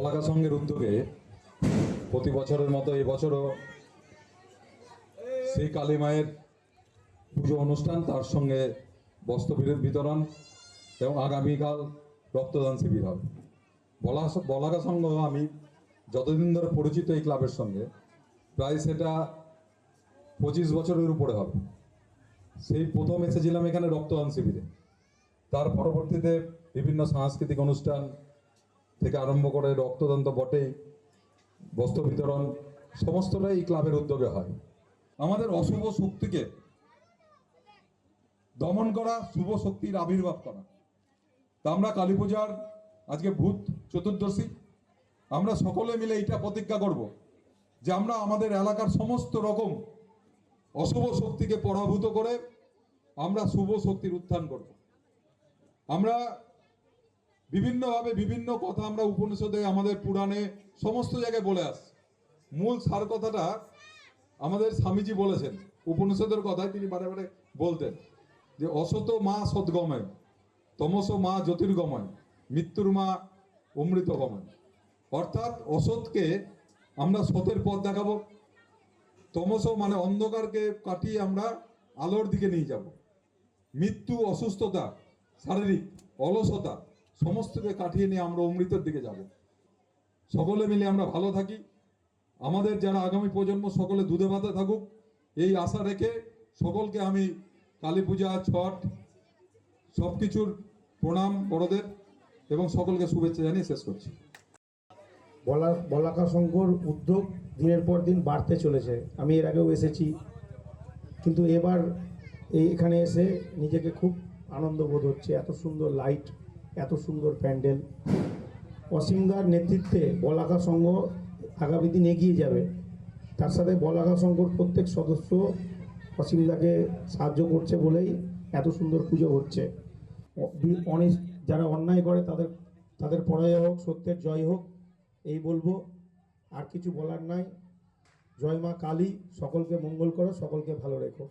বলাকা সংঘের উদ্যোগে প্রতি বছরের মতো এবছরও শ্রী কালী মায়ের পুজো অনুষ্ঠান, তার সঙ্গে বস্ত্র বিরোধ বিতরণ এবং আগামীকাল রক্তদান শিবির হবে। বলা বলাকা সংঘ আমি যতদিন ধরে পরিচিত এই ক্লাবের সঙ্গে, প্রায় সেটা পঁচিশ বছরের উপরে হবে। সেই প্রথম এসেছিলাম এখানে রক্তদান শিবিরে। তার পরবর্তীতে বিভিন্ন সাংস্কৃতিক অনুষ্ঠান থেকে আরম্ভ করে রক্তদান তো বটেই বস্ত্র বিতরণ সমস্তটাই এই ক্লাবের উদ্যোগে হয়। আমাদের অশুভ শক্তিকে দমন করা, শুভ শক্তির আবির্ভাব করা। তা আমরা কালী পূজার আজকে ভূত চতুর্দশী, আমরা সকলে মিলে এটা প্রতিজ্ঞা করব যে আমরা আমাদের এলাকার সমস্ত রকম অশুভ শক্তিকে পরাভূত করে আমরা শুভ শক্তির উত্থান করব। আমরা বিভিন্নভাবে বিভিন্ন কথা আমরা উপনিষদে আমাদের পুরাণে সমস্ত জায়গায় বলে আস মূল সার কথাটা আমাদের স্বামীজি বলেছেন। উপনিষদের কথায় তিনি বারে বারে বলতেন যে, অসত মা সদ্গময়, তমস মা জ্যোতির্গময়, মৃত্যুর মা অমৃত গময় অর্থাৎ অসৎকে আমরা সতের পথ দেখাবো। তমস মানে অন্ধকারকে কাটিয়ে আমরা আলোর দিকে নিয়ে যাব। মৃত্যু অসুস্থতা, শারীরিক অলসতা সমস্তকে কাটিয়ে নিয়ে আমরা অমৃতের দিকে যাব। সকলে মিলে আমরা ভালো থাকি। আমাদের যারা আগামী প্রজন্ম সকলে দুধে ভাতে থাকুক। এই আশা রেখে সকলকে আমি কালী পূজা, ছট সব কিছুর প্রণাম বড়দের এবং সকলকে শুভেচ্ছা জানিয়ে শেষ করছি। বলা, বলাকা সংঘর উদ্যোগ দিনের পর দিন বাড়তে চলেছে। আমি এর আগেও এসেছি। কিন্তু এবার এই এখানে এসে নিজেকে খুব আনন্দ বোধ হচ্ছে। এত সুন্দর লাইট এত সুন্দর প্যান্ডেল। অসীমদার নেতৃত্বে বলাকা সংঘ আগামী দিন এগিয়ে যাবে। তার সাথে বলাকা সংঘর প্রত্যেক সদস্য অসীমদাকে সাহায্য করছে বলেই এত সুন্দর পুজো হচ্ছে। অনেক যারা অন্যায় করে তাদের তাদের পরাজয় হোক, সত্যের জয় হোক, এই বলব। আর কিছু বলার নাই। জয় মা কালী, সকলকে মঙ্গল করো, সকলকে ভালো রেখো।